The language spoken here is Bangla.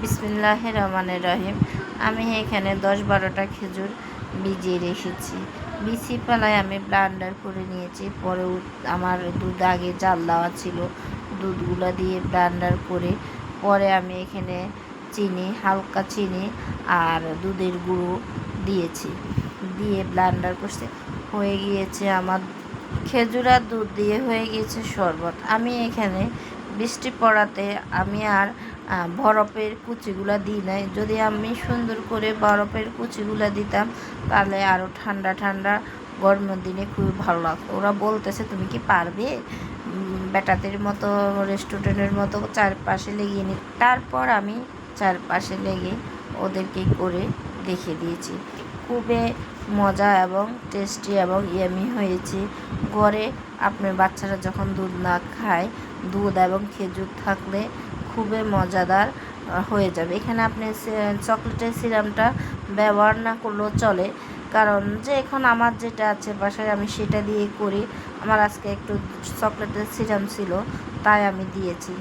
বিসমিল্লাহ রহমানের রহিম। আমি এখানে দশ বারোটা খেজুর ভিজিয়ে রেখেছি। বিচি পালায় আমি ব্লান্ডার করে নিয়েছি। পরে আমার দুধ আগে জাল দেওয়া ছিল। দুধগুলো দিয়ে ব্লান্ডার করে পরে আমি এখানে চিনি, হালকা চিনি আর দুধের গুঁড়ো দিয়েছি। দিয়ে ব্লান্ডার করতে হয়ে গিয়েছে আমার খেজুর আর দুধ দিয়ে হয়ে গিয়েছে শরবত। আমি এখানে বৃষ্টি পড়াতে আমি আর বরফের কুচিগুলা দিই নাই। যদি আমি সুন্দর করে বরফের কুচিগুলা দিতাম, তাহলে আরও ঠান্ডা ঠান্ডা গরমের দিনে খুবই ভালো লাগতো। ওরা বলতেছে, তুমি কি পারবে? বেটাদের মতো রেস্টুরেন্টের মতো চারপাশে লেগে নি। তারপর আমি চারপাশে লেগে ওদেরকে করে দেখে দিয়েছি। খুবই মজা এবং টেস্টি এবং ইয়ামি হয়েছে। ঘরে আপনার বাচ্চারা যখন দুধ না খায়, দুধ এবং খেজুর থাকলে খুবই মজাদার হয়ে যাবে। এখানে আপনি চকলেটের সিরামটা ব্যবহার না করলেও চলে। কারণ যে এখন আমার যেটা আছে বাসায় আমি সেটা দিয়ে করি। আমার আজকে একটু চকলেটের সিরাম ছিল, তাই আমি দিয়েছি।